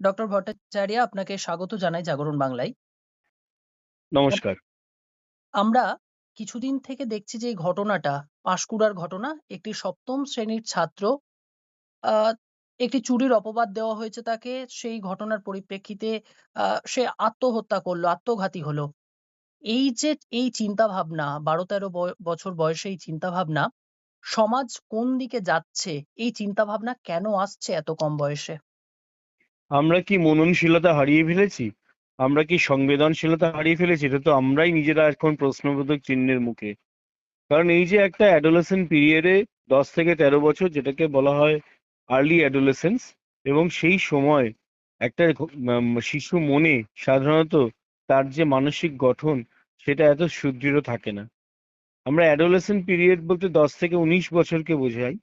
Doctor Bhattacharya আপনাকে স্বাগত জানাই জাগরণ বাংলায়। নমস্কার। আমরা কিছুদিন থেকে দেখছি যে ঘটনাটা পাঁশকুড়ার ঘটনা। একটি সপ্তম শ্রেণির ছাত্র একটি চুরির অপবাদ দেওয়া হয়েছে তাকে। সেই ঘটনার পরিপ্রেক্ষিতে সে আত্মহত্যা করল আত্মঘাতী হলো। এই যে এই চিন্তাভাবনা ১২-১৩ বয় বছর বয়সে এই চিন্তাভাবনা, সমাজ কোন দিকে যাচ্ছে? এই চিন্তাভাবনা কেন আসছে এত কম বয়সে? আমরা কি মননশীলতা হারিয়ে ফেলেছি? আমরা কি সংবেদনশীলতা হারিয়ে ফেলেছি? এটা তো আমরাই নিজেরা এখন প্রশ্নবোধক চিহ্নের মুখে। কারণ এই যে একটা অ্যাডোলেসেন্ট পিরিয়ডে ১০ থেকে ১৩ বছর যেটাকে বলা হয় আর্লি অ্যাডোলেসেন্স এবং সেই সময় একটা শিশু মনে সাধারণত তার যে মানসিক গঠন সেটা এত সুদৃঢ় থাকে না। আমরা অ্যাডোলেসেন্ট পিরিয়ড বলতে ১০ থেকে ১৯ বছরকে বোঝাই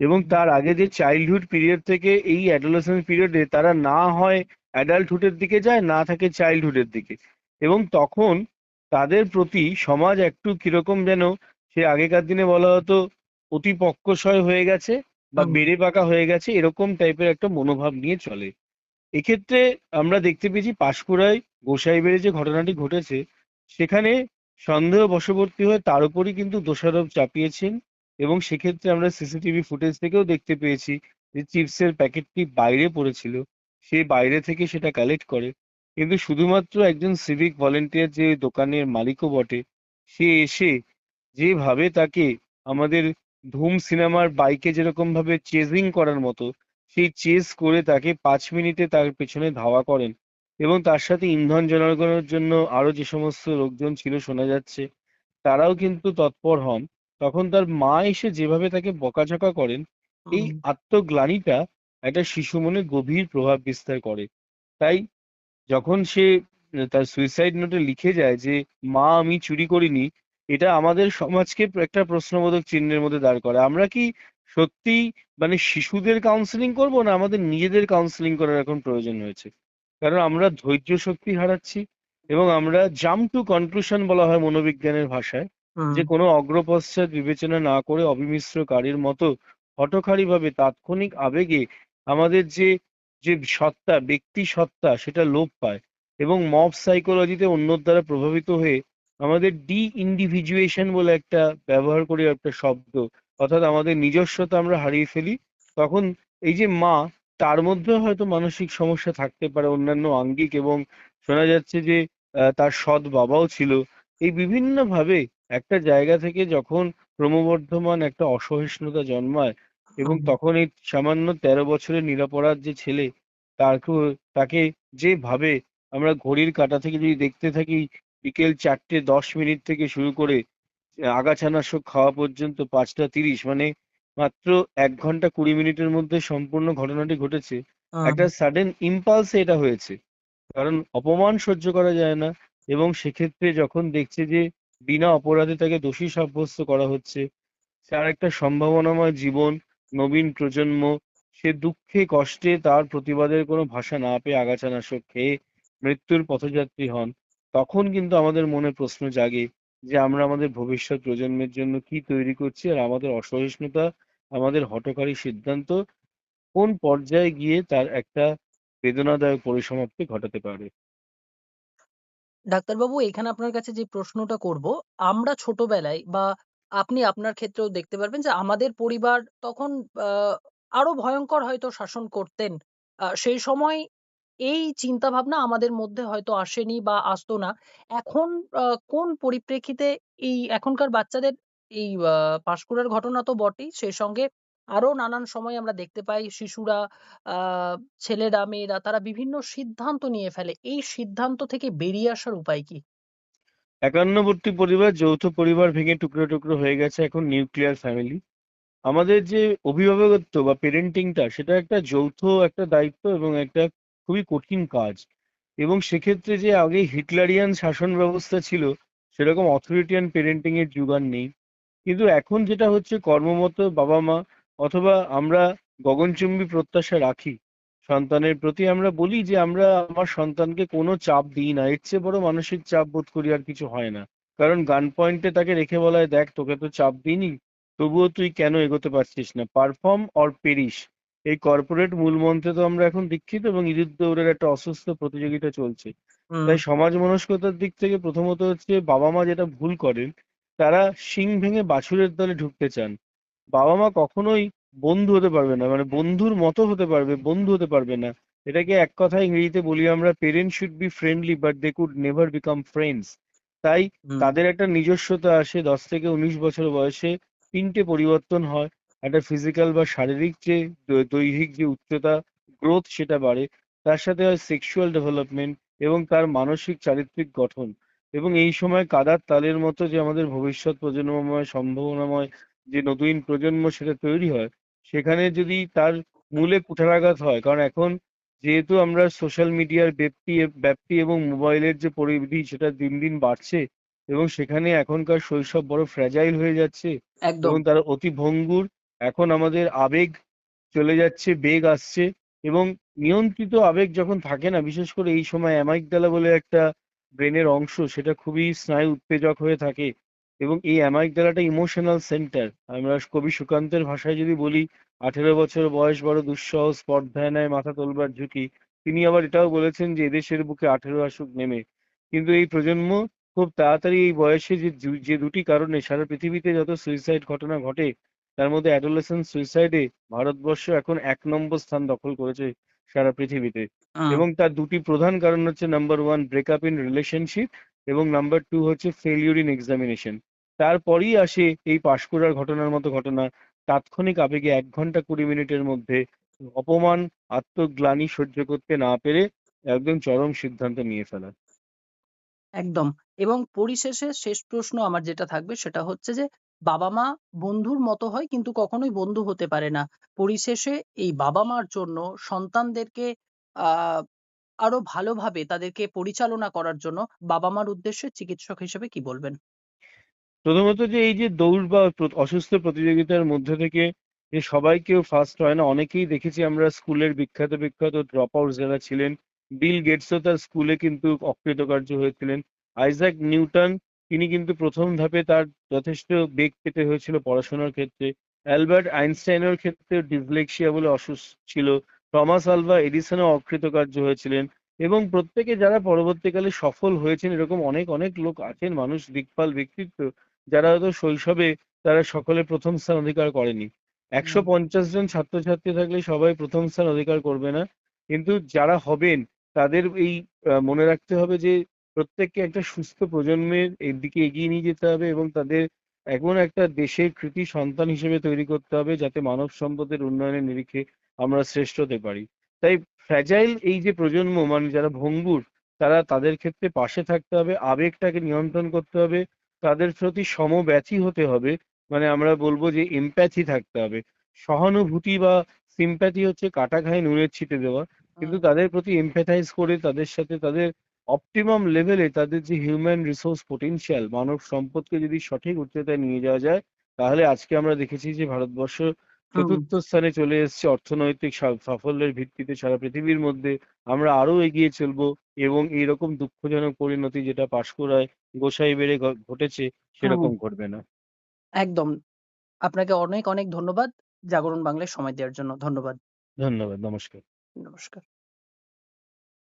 এবং তার আগে যে চাইল্ডহুড পিরিয়ড থেকে এই অ্যাডোলেসেন্ট পিরিয়ডে তারা না হয় অ্যাডাল্টহুডের দিকে যায়, না থাকে চাইল্ডহুডের দিকে। এবং তখন তাদের প্রতি সমাজ একটু কীরকম যেন সে আগেকার দিনে বলা হতো অতি পক্কশয় হয়ে গেছে বা বেড়ে পাকা হয়ে গেছে এরকম টাইপের একটা মনোভাব নিয়ে চলে। এক্ষেত্রে আমরা দেখতে পেয়েছি পাঁশকুড়ায় গোসাইবেড়ে যে ঘটনাটি ঘটেছে সেখানে সন্দেহ বশবর্তী হয়ে তার উপরই কিন্তু দোষারোপ চাপিয়েছেন। এবং সেক্ষেত্রে আমরা সিসিটিভি ফুটেজ থেকেও দেখতে পেয়েছি যে চিপসের প্যাকেটটি বাইরে পড়েছিল। সে বাইরে থেকে সেটা কালেক্ট করে। কিন্তু শুধুমাত্র একজন সিভিক ভলেন্টিয়ার যে দোকানের মালিকও বটে, সে এসে যেভাবে তাকে আমাদের ধুম সিনেমার বাইকে যেরকমভাবে চেজিং করার মতো সেই চেজ করে তাকে পাঁচ মিনিটে তার পেছনে ধাওয়া করেন এবং তার সাথে ইন্ধন জোগানোর জন্য আরও যে সমস্ত লোকজন ছিল শোনা যাচ্ছে, তারাও কিন্তু তৎপর হন। তখন তার মা এসে যেভাবে তাকে বকাঝকা করেন, এই আত্মগ্লানিটা একটা শিশু মনে গভীর প্রভাব বিস্তার করে। তাই যখন সে তার সুইসাইড নোটে লিখে যায় যে, "মা আমি চুরি করিনি" এটা আমাদের সমাজকে একটা প্রশ্নবোধক চিহ্নের মধ্যে দাঁড় করে আমরা কি সত্যিই মানে শিশুদের কাউন্সেলিং করব না আমাদের নিজেদের কাউন্সেলিং করার এখন প্রয়োজন হয়েছে? কারণ আমরা ধৈর্য শক্তি হারাচ্ছি এবং আমরা জাম্প টু কনক্লুশন বলা হয় মনোবিজ্ঞানের ভাষায় যে হুম। কোনো অগ্রপশ্চাৎ বিবেচনা না করে অবিমিশ্র কারির মতো হঠকারীভাবে তাৎক্ষণিক আবেগে আমাদের যে, যে সত্তা, ব্যক্তি সত্তা সেটা লোপ পায় এবং মব সাইকোলজিতে অন্যর দ্বারা প্রভাবিত হয়ে আমাদের ডি-ইন্ডিভিজুয়েশন বলে একটা ব্যবহার করি একটা শব্দ। অর্থাৎ আমাদের নিজস্বতা আমরা হারিয়ে ফেলি। তখন এই যে মা, তার মধ্যেও হয়তো মানসিক সমস্যা থাকতে পারে অন্যান্য আঙ্গিক এবং শোনা যাচ্ছে যে আ তার সৎ বাবাও ছিল। এই বিভিন্নভাবে একটা জায়গা থেকে যখন ক্রমবর্ধমান একটা অসহিষ্ণুতা জন্মায় এবং তখন এই সামান্য ১৩ বছরের নিরপরাধ যে ছেলে তাকেও তাকে যেভাবে আমরা ঘড়ির কাঁটা থেকে যদি দেখতে থাকি বিকেল ৪ঃ১০ মিনিট থেকে শুরু করে আগাছানাশক খাওয়া পর্যন্ত ৫ঃ৩০ মানে মাত্র এক ঘণ্টা ২০ মিনিটের মধ্যে সম্পূর্ণ ঘটনাটি ঘটেছে। একটা সাডেন ইম্পালস এটা হয়েছে। কারণ অপমান সহ্য করা যায় না এবং সেক্ষেত্রে যখন দেখছে যে বিনা অপরাধে তাকে দোষী সাব্যস্ত করা হচ্ছে, তার একটা সম্ভাবনাময় জীবন, নবীন প্রজন্ম, সে দুঃখে কষ্টে তার প্রতিবাদের কোনো ভাষা না পেয়ে আগাছানাশক খেয়ে মৃত্যুর পথযাত্রী হন। তখন কিন্তু আমাদের মনে প্রশ্ন জাগে যে আমরা আমাদের ভবিষ্যৎ প্রজন্মের জন্য কি তৈরি করছি আর আমাদের অসহিষ্ণুতা, আমাদের হঠকারী সিদ্ধান্ত কোন পর্যায়ে গিয়ে তার একটা বেদনাদায়ক পরিসমাপ্তি ঘটাতে পারে। ডাক্তারবাবু এখানে আপনার কাছে যে প্রশ্নটা করব, আমরা ছোটবেলায় বা আপনি আপনার ক্ষেত্রেও দেখতে পারবেন যে আমাদের পরিবার তখন আরও ভয়ংকর হয়তো শাসন করতেন। সেই সময় এই চিন্তাভাবনা আমাদের মধ্যে হয়তো আসেনি বা আসতো না। এখন কোন পরিপ্রেক্ষিতে এই এখনকার বাচ্চাদের এই আ পাঁশকুড়ার ঘটনা তো বটেই, সেই সঙ্গে আরও নানান সময় আমরা দেখতে পাই শিশুরা, আ ছেলেরা, মেয়েরা তারা বিভিন্ন সিদ্ধান্ত নিয়ে ফেলে। এই সিদ্ধান্ত থেকে বেরিয়ে আসার উপায় কি? একান্নবর্তী পরিবার, যৌথ পরিবার ভেঙে টুকরো, টুকরো হয়ে গেছে এখন নিউক্লিয়ার ফ্যামিলি। আমাদের যে অভিভাবকত্ব বা পেরেন্টিংটা সেটা একটা যৌথ একটা দায়িত্ব এবং একটা খুবই কঠিন কাজ। এবং সেক্ষেত্রে যে আগে হিটলারিয়ান শাসন ব্যবস্থা ছিল, সেরকম অথরিটিয়ান প্যারেন্টিং এর যুগ আর নেই। কিন্তু এখন যেটা হচ্ছে কর্মমত বাবা-মা অথবা আমরা গগনচুম্বী প্রত্যাশা রাখি সন্তানের প্রতি আমরা বলি যে আমরা আমার সন্তানকে কোনো চাপ দিই না। এর চেয়ে বড় মানসিক চাপ বোধ করি আর কিছু হয় না। কারণ গান পয়েন্টে তাকে রেখে বলা হয়, "দেখ তোকে তো চাপ দিইনি, তবুও তুই কেন এগোতে পারছিস না? পারফর্ম অর পেরিস এই কর্পোরেট মূলমন্ত্রে তো আমরা এখন দীক্ষিত এবং ইঁদুর দৌড়ের একটা অসুস্থ প্রতিযোগিতা চলছে তাই সমাজ মনস্কতার দিক থেকে প্রথমত হচ্ছে বাবা মা যেটা ভুল করেন তারা শিং ভেঙে বাছুরের দলে ঢুকতে চান বাবা মা কখনোই বন্ধু হতে পারবে না মানে বন্ধুর মতো হতে পারবে বন্ধু হতে পারবে না। এটাকে এক কথায় ইংরেজিতে বলি আমরা parent should be friendly but they could never become friends তাই তাদের একটা নিজস্বতা আসে দশ থেকে উনিশ বছর বয়সে তিনটে পরিবর্তন হয়। একটা ফিজিক্যাল বা শারীরিক যে দৈহিক যে উচ্চতা গ্রোথ সেটা বাড়ে। তার সাথে হয় সেক্সুয়াল ডেভেলপমেন্ট এবং তার মানসিক চারিত্রিক গঠন। এবং এই সময় কাদার তালের মতো যে আমাদের ভবিষ্যৎ প্রজন্মময় সম্ভাবনাময় যে নতুন প্রজন্ম সেটা তৈরি হয় সেখানে যদি তার মূলে কুঠারাঘাত হয় কারণ এখন যেহেতু আমরা সোশ্যাল মিডিয়ার ব্যাপ্তি ব্যাপ্তি এবং মোবাইলের যে পরিধি সেটা দিন দিন বাড়ছে এবং সেখানে এখনকার শৈশব বড় ফ্র্যাজাইল হয়ে যাচ্ছে এবং তারা অতি ভঙ্গুর এখন আমাদের আবেগ চলে যাচ্ছে বেগ আসছে এবং নিয়ন্ত্রিত আবেগ যখন থাকে না বিশেষ করে এই সময় অ্যামাইগডালা বলে একটা ব্রেনের অংশ সেটা খুবই স্নায়ু উত্তেজক হয়ে থাকে। এবং এই অ্যামাইগডালাটা ইমোশনাল সেন্টার। আমরা কবি সুকান্তের ভাষায় যদি বলি আঠেরো বছর বয়স বড় দুঃসহ স্পর্ধায় নেয় মাথা তোলবার ঝুঁকি তিনি আবার এটাও বলেছেন যে এদেশের বুকে আঠেরো আসুক নেমে। কিন্তু এই প্রজন্ম খুব তাড়াতাড়ি এই বয়সে যে যে দুটি কারণে সারা পৃথিবীতে যত সুইসাইড ঘটনা ঘটে তার মধ্যে অ্যাডোলেসেন্স সুইসাইডে ভারতবর্ষ এখন এক নম্বর স্থান দখল করেছে সারা পৃথিবীতে। এবং তার দুটি প্রধান কারণ হচ্ছে number one breakup in relationship এবং নাম্বার টু হচ্ছে ফেলিউর ইন এক্সামিনেশন তারপরেই আসে এই পাশ করার ঘটনার মতো ঘটনা। তাৎক্ষণিক আবেগে এক ঘণ্টা কুড়ি মিনিটের মধ্যে অপমান, আত্মগ্লানি সহ্য করতে না পেরে একদম চরম সিদ্ধান্ত নিয়ে ফেলা। একদম। এবং পরিশেষে শেষ প্রশ্ন আমার যেটা থাকবে সেটা হচ্ছে যে বাবা মা বন্ধুর মতো হয় কিন্তু কখনোই বন্ধু হতে পারে না। পরিশেষে এই বাবা মার জন্য সন্তানদেরকে আরও ভালোভাবে তাদেরকে পরিচালনা করার জন্য বাবা মার উদ্দেশ্যে চিকিৎসক হিসেবে কি বলবেন? প্রথমত যে এই যে দৌড় বা অসুস্থ প্রতিযোগিতার মধ্যে থেকে যে সবাই কেউ ফার্স্ট হয় না। অনেকেই দেখেছি আমরা স্কুলের বিখ্যাত বিখ্যাত ড্রপ আউট যারা ছিলেন বিল গেটসও তার স্কুলে কিন্তু অকৃতকার্য হয়েছিলেন। আইজাক নিউটন তিনি কিন্তু প্রথম ধাপে তার যথেষ্ট বেগ পেতে হয়েছিল পড়াশোনার ক্ষেত্রে। অ্যালবার্ট আইনস্টাইনের ক্ষেত্রে ডিসলেক্সিয়া বলে অসুস্থ ছিল। টমাস আলভা এডিসনও অকৃতকার্য হয়েছিলেন এবং প্রত্যেকে যারা পরবর্তীকালে সফল হয়েছেন এরকম অনেক অনেক লোক আছেন মানুষ দিকপাল ব্যক্তিত্ব যারা হয়তো শৈশবে তারা সকলে প্রথম স্থান অধিকার করেনি। একশো পঞ্চাশ জন ছাত্রছাত্রী থাকলে সবাই প্রথম স্থান অধিকার করবে না। কিন্তু যারা হবেন তাদের এই মনে রাখতে হবে যে প্রত্যেককে একটা সুস্থ প্রজন্মের এর দিকে এগিয়ে নিয়ে যেতে হবে এবং তাদের এমন একটা দেশের কৃতি সন্তান হিসেবে তৈরি করতে হবে যাতে মানব সম্পদের উন্নয়নের নিরিখে আমরা শ্রেষ্ঠ হতে পারি। তাই ফ্র্যাজাইল এই যে প্রজন্ম মানে যারা ভঙ্গুর তারা তাদের ক্ষেত্রে পাশে থাকতে হবে আবেগটাকে নিয়ন্ত্রণ করতে হবে তাদের প্রতি সমব্যথী হতে হবে মানে আমরা বলব যে এমপ্যাথি থাকতে হবে। সহানুভূতি বা সিম্প্যাথি হচ্ছে কাটা ঘায়ে নুনের ছিটে দেওয়া কিন্তু তাদের প্রতি এমপ্যাথাইজ করে তাদের সাথে তাদের অপটিমাম লেভেলে তাদের যে হিউম্যান রিসোর্স পোটেনশিয়াল মানব সম্পদকে যদি সঠিক উচ্চতায় নিয়ে যাওয়া যায় তাহলে আজকে আমরা দেখেছি যে ভারতবর্ষ চতুর্থ স্থানে চলে এসছে। অর্থনৈতিক সাফল্যের ভিত্তিতে সারা পৃথিবীর মধ্যে আমরা আরও এগিয়ে চলবো এবং এইরকম দুঃখজনক পরিণতি যেটা পাঁশকুড়ায় গোসাই বেড়ে ঘটেছে সেরকম ঘটবে না। একদম। আপনাকে অনেক অনেক ধন্যবাদ। জাগরণ বাংলায় সময় দেওয়ার জন্য ধন্যবাদ। ধন্যবাদ নমস্কার। নমস্কার।